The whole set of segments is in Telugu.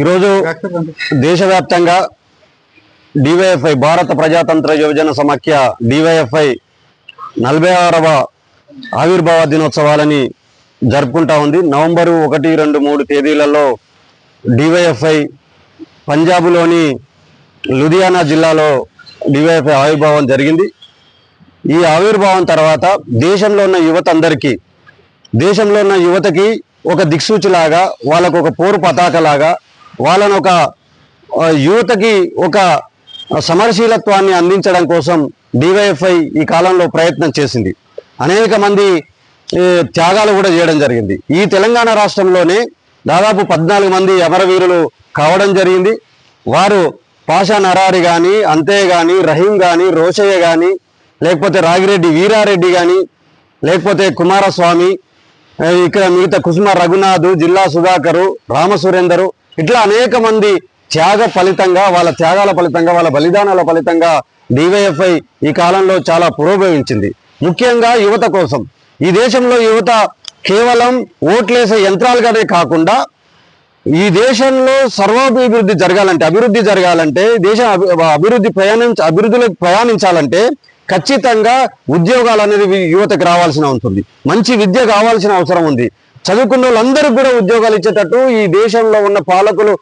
ఈరోజు దేశవ్యాప్తంగా డివైఎఫ్ఐ భారత ప్రజాతంత్ర యువజన సమాఖ్య డివైఎఫ్ఐ నలభై ఆరవ ఆవిర్భావ దినోత్సవాలని జరుపుకుంటా ఉంది. నవంబరు ఒకటి రెండు మూడు తేదీలలో డివైఎఫ్ఐ పంజాబ్లోని లుధియానా జిల్లాలో డివైఎఫ్ఐ ఆవిర్భావం జరిగింది. ఈ ఆవిర్భావం తర్వాత దేశంలో ఉన్న యువత అందరికీ దేశంలో ఉన్న యువతకి ఒక దిక్సూచిలాగా వాళ్ళకు ఒక పోరు పతాకలాగా వాళ్ళను ఒక యువతకి ఒక సమరశీలత్వాన్ని అందించడం కోసం డివైఎఫ్ఐ ఈ కాలంలో ప్రయత్నం చేసింది. అనేక మంది త్యాగాలు కూడా చేయడం జరిగింది. ఈ తెలంగాణ రాష్ట్రంలోనే దాదాపు పద్నాలుగు మంది అమరవీరులు కావడం జరిగింది. వారు పాషా నరారి కానీ అంతే కానీ రహీం కానీ రోషయ్య కానీ లేకపోతే రాగిరెడ్డి వీరారెడ్డి కానీ లేకపోతే కుమారస్వామి ఇక్కడ మిగతా కుసుమ రఘునాథ్ జిల్లా సుధాకరు రామసురేందరు ఇట్లా అనేక మంది త్యాగ ఫలితంగా వాళ్ళ త్యాగాల ఫలితంగా వాళ్ళ బలిదానాల ఫలితంగా డివైఎఫ్ఐ ఈ కాలంలో చాలా పురోభవించింది ముఖ్యంగా యువత కోసం. ఈ దేశంలో యువత కేవలం ఓట్లేసే యంత్రాలుగానే కాకుండా ఈ దేశంలో సర్వాభివృద్ధి జరగాలంటే అభివృద్ధి జరగాలంటే దేశం అభి- అభివృద్ధి ప్రయాణించ అభివృద్ధిలోకి ప్రయాణించాలంటే ఖచ్చితంగా ఉద్యోగాలు అనేది యువతకు రావాల్సిన ఉంటుంది మంచి విద్య కావాల్సిన అవసరం ఉంది. చదువుకున్న వాళ్ళందరికీ కూడా ఉద్యోగాలు ఇచ్చేటట్టు ఈ దేశంలో ఉన్న పాలకులు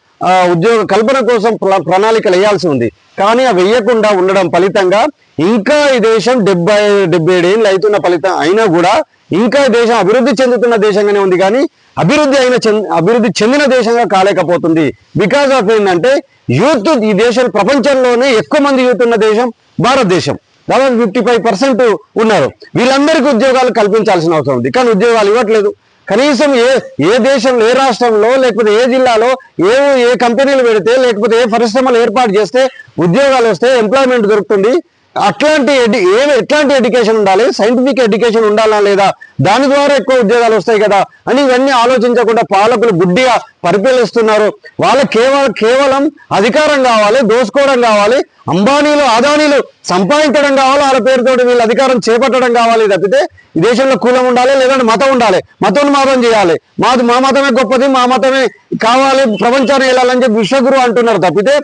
ఉద్యోగ కల్పన కోసం ప్రణాళికలు వేయాల్సి ఉంది. కానీ అవి వేయకుండా ఉండడం ఫలితంగా ఇంకా ఈ దేశం డెబ్బై డెబ్బై ఏడేళ్ళు ఏళ్ళు అవుతున్న ఫలితం అయినా కూడా ఇంకా ఈ దేశం అభివృద్ధి చెందుతున్న దేశంగానే ఉంది. కానీ అభివృద్ధి అయిన చెంద- అభివృద్ధి చెందిన దేశంగా కాలేకపోతుంది. బికాస్ ఆఫ్ ఏంటంటే యూత్ ఈ దేశం ప్రపంచంలోనే ఎక్కువ మంది యూత్ ఉన్న దేశం భారతదేశం. దాదాపు ఫిఫ్టీ ఫైవ్ పర్సెంట్ ఉన్నారు. వీళ్ళందరికీ ఉద్యోగాలు కల్పించాల్సిన అవసరం ఉంది. కానీ ఉద్యోగాలు ఇవ్వట్లేదు. కనీసం ఏ ఏ దేశంలో ఏ రాష్ట్రంలో లేకపోతే ఏ జిల్లాలో ఏ ఏ కంపెనీలు పెడితే లేకపోతే ఏ పరిశ్రమలు ఏర్పాటు చేస్తే ఉద్యోగాలు వస్తే ఎంప్లాయ్మెంట్ దొరుకుతుంది. అట్లాంటి ఎడ్యు ఏ ఎట్లాంటి ఎడ్యుకేషన్ ఉండాలి? సైంటిఫిక్ ఎడ్యుకేషన్ ఉండాలా లేదా? దాని ద్వారా ఎక్కువ ఉద్యోగాలు వస్తాయి కదా అని ఇవన్నీ ఆలోచించకుండా పాలకులు గుడ్డిగా పరిపాలిస్తున్నారు. వాళ్ళ కేవలం కేవలం అధికారం కావాలి దోసుకోవడం కావాలి అంబానీలు అదానీలు సంపాదించడం కావాలి వాళ్ళ పేరుతోటి వీళ్ళు అధికారం చేపట్టడం కావాలి తప్పితే ఈ దేశంలో కులం ఉండాలి లేదంటే మతం ఉండాలి. మతం మాతం చేయాలి. మాది మా మతమే గొప్పది మా మతమే కావాలి ప్రపంచాన్ని వెళ్ళాలని చెప్పి విశ్వగురు అంటున్నారు తప్పితే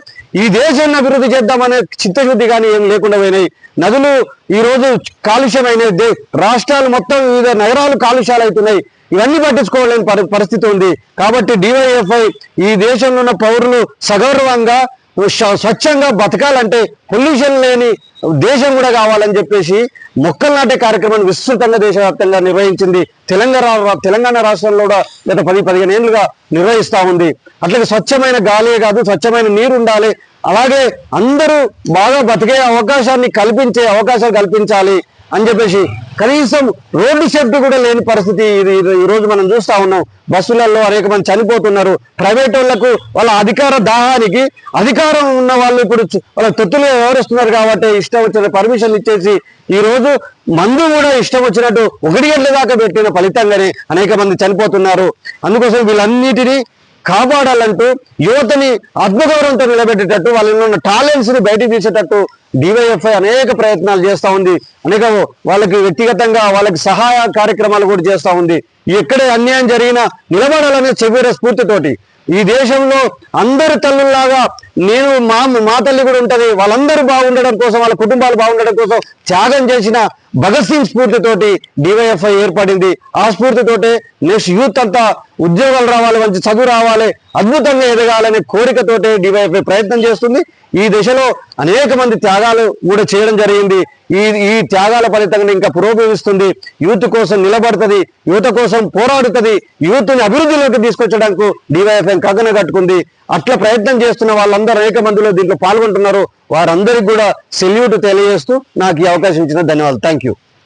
ఈ దేశాన్ని అభివృద్ధి చేద్దామనే చిత్తశుద్ధి కానీ ఏం లేకుండా పోయినాయి. నదులు ఈ రోజు కాలుష్యమైనవి రాష్ట్రాలు మొత్తం వివిధ నగరాలు కాలుష్యాలు అవుతున్నాయి. ఇవన్నీ పట్టించుకోలేని పరి- పరిస్థితి ఉంది. కాబట్టి డివైఎఫ్ఐ ఈ దేశంలో ఉన్న పౌరులు సగౌరవంగా స్వచ్ఛంగా బతకాలంటే పొల్యూషన్ లేని దేశం కూడా కావాలని చెప్పేసి మొక్కలు నాటే కార్యక్రమాన్ని విస్తృతంగా దేశవ్యాప్తంగా నిర్వహించింది తెలంగాణ తెలంగాణ రాష్ట్రంలో కూడా గత పది పదిహేను ఏళ్ళుగా నిర్వహిస్తా ఉంది. అట్లాగే స్వచ్ఛమైన గాలి కాదు స్వచ్ఛమైన నీరు ఉండాలి. అలాగే అందరూ బాగా బతికే అవకాశాన్ని కల్పించే అవకాశాలు కల్పించాలి. అని చెప్పేసి కనీసం రోడ్డు సేఫ్టీ కూడా లేని పరిస్థితి ఇది ఈ రోజు మనం చూస్తా ఉన్నాం. బస్సులలో అనేక మంది చనిపోతున్నారు. ప్రైవేట్ వాళ్ళకు వాళ్ళ అధికార దాహానికి అధికారం ఉన్న వాళ్ళు ఇప్పుడు వాళ్ళ తొత్తులు వ్యవహరిస్తున్నారు కాబట్టి ఇష్టం వచ్చిన పర్మిషన్ ఇచ్చేసి ఈ రోజు మందు కూడా ఇష్టం వచ్చినట్టు ఒకటి గంటల దాకా పెట్టిన ఫలితంగానే అనేక మంది చనిపోతున్నారు. అందుకోసం వీళ్ళన్నిటినీ కాపాడాలంటూ యువతని ఆత్మగౌరవంతో నిలబెట్టేటట్టు వాళ్ళలో ఉన్న టాలెంట్స్ని బయటికి తీసేటట్టు డివైఎఫ్ఐ అనేక ప్రయత్నాలు చేస్తూ ఉంది. అనేక వాళ్ళకి వ్యక్తిగతంగా వాళ్ళకి సహాయ కార్యక్రమాలు కూడా చేస్తూ ఉంది. ఎక్కడే అన్యాయం జరిగినా నిలబడాలనే చెవిర స్ఫూర్తితోటి ఈ దేశంలో అందరి తల్లుల్లాగా నేను మా మా తల్లి కూడా ఉంటుంది వాళ్ళందరూ బాగుండడం కోసం వాళ్ళ కుటుంబాలు బాగుండడం కోసం త్యాగం చేసిన భగత్ సింగ్ స్ఫూర్తితోటి డివైఎఫ్ఐ ఏర్పడింది. ఆ స్ఫూర్తితోటే నెక్స్ట్ యూత్ అంతా ఉద్యోగాలు రావాలి మంచి చదువు రావాలి అద్భుతంగా ఎదగాలనే కోరికతోటే డివైఎఫ్ఐ ప్రయత్నం చేస్తుంది. ఈ దిశలో అనేక మంది త్యాగాలు కూడా చేయడం జరిగింది. ఈ ఈ త్యాగాల ఫలితంగా ఇంకా పురోగమిస్తుంది యూత్ కోసం నిలబడుతుంది. యువత కోసం పోరాడుతుంది. యూత్ని అభివృద్ధిలోకి తీసుకొచ్చడానికి డివైఎఫ్ఐ కగన కట్టుకుంది. అట్లా ప్రయత్నం చేస్తున్న వాళ్ళందరూ అనేక మందిలో దీంట్లో పాల్గొంటున్నారు. వారందరికీ కూడా సెల్యూట్ తెలియజేస్తూ నాకు ఈ అవకాశం ఇచ్చిన ధన్యవాదాలు. Thank you